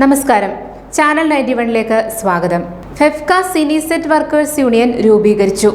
നമസ്കാരം. Channel ninety വണ്ണിലേക്ക് സ്വാഗതം. FEFKA cine set workers union രൂപീകരിച്ചു.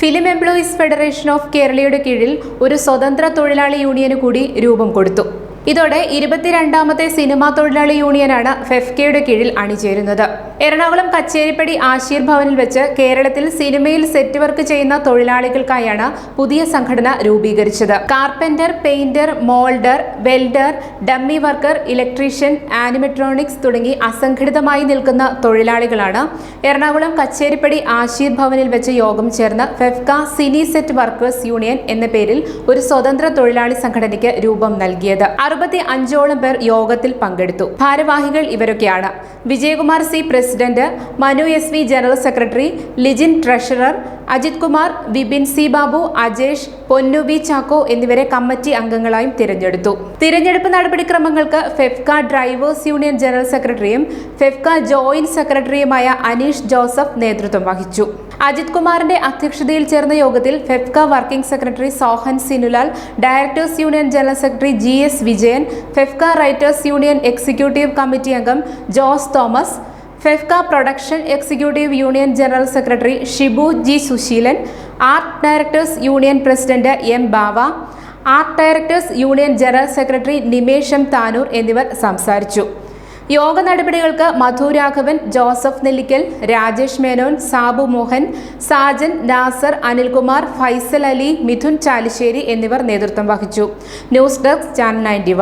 ഫിലിം എംപ്ലോയീസ് ഫെഡറേഷൻ ഓഫ് കേരളയുടെ കീഴിൽ ഒരു സ്വതന്ത്ര തൊഴിലാളി യൂണിയന് കൂടി രൂപം കൊടുത്തു. ഇതോടെ ഇരുപത്തിരണ്ടാമത്തെ സിനിമാ തൊഴിലാളി യൂണിയനാണ് ഫെഫ്കയുടെ കീഴിൽ അണിചേരുന്നത്. എറണാകുളം കച്ചേരിപ്പടി ആശീർ ഭവനിൽ വെച്ച് കേരളത്തിൽ സിനിമയിൽ സെറ്റ് വർക്ക് ചെയ്യുന്ന തൊഴിലാളികൾക്കായാണ് പുതിയ സംഘടന രൂപീകരിച്ചത്. Carpenter painter moulder welder dummy worker electrician animatronics തുടങ്ങി അസംഘടിതമായി നിൽക്കുന്ന തൊഴിലാളികളാണ് എറണാകുളം കച്ചേരിപ്പടി ആശീർ ഭവനിൽ വെച്ച് യോഗം ചേർന്ന് FEFKA cine set workers union എന്ന പേരിൽ ഒരു സ്വതന്ത്ര തൊഴിലാളി സംഘടനയ്ക്ക് രൂപം നൽകിയത്. അറുപത്തി അഞ്ചോളം പേർ യോഗത്തിൽ പങ്കെടുത്തു. ഭാരവാഹികൾ ഇവരൊക്കെയാണ്. Vijayakumar C president Manu S V general secretary Lijin treasurer Ajith Kumar Vipin C Babu Ajesh Ponnu B Chacko എന്നിവരെ കമ്മിറ്റി അംഗങ്ങളായും തിരഞ്ഞെടുത്തു. തിരഞ്ഞെടുപ്പ് നടപടിക്രമങ്ങൾക്ക് ഫെഫ്ക ഡ്രൈവേഴ്സ് യൂണിയൻ ജനറൽ സെക്രട്ടറിയും ഫെഫ്ക ജോയിന്റ് സെക്രട്ടറിയുമായ അനീഷ് ജോസഫ് നേതൃത്വം വഹിച്ചു. അജിത് കുമാറിന്റെ അധ്യക്ഷതയിൽ ചേർന്ന യോഗത്തിൽ FEFKA working secretary Sohan Sinulal directors union general secretary G S Vijayan FEFKA writers union executive committee അംഗം Jose Thomas FEFKA production executive union general secretary Shibu G Susheelan art directors union president M Bava art directors union general secretary നിമേഷം Tanur എന്നിവർ സംസാരിച്ചു. യോഗ നടപടികൾക്ക് മധു രാഘവൻ ജോസഫ് നെല്ലിക്കൽ രാജേഷ് മേനോൻ സാബു മോഹൻ സാജൻ നാസർ അനിൽകുമാർ ഫൈസൽ അലി മിഥുൻ ചാലിശ്ശേരി എന്നിവർ നേതൃത്വം വഹിച്ചു. News desk channel ninety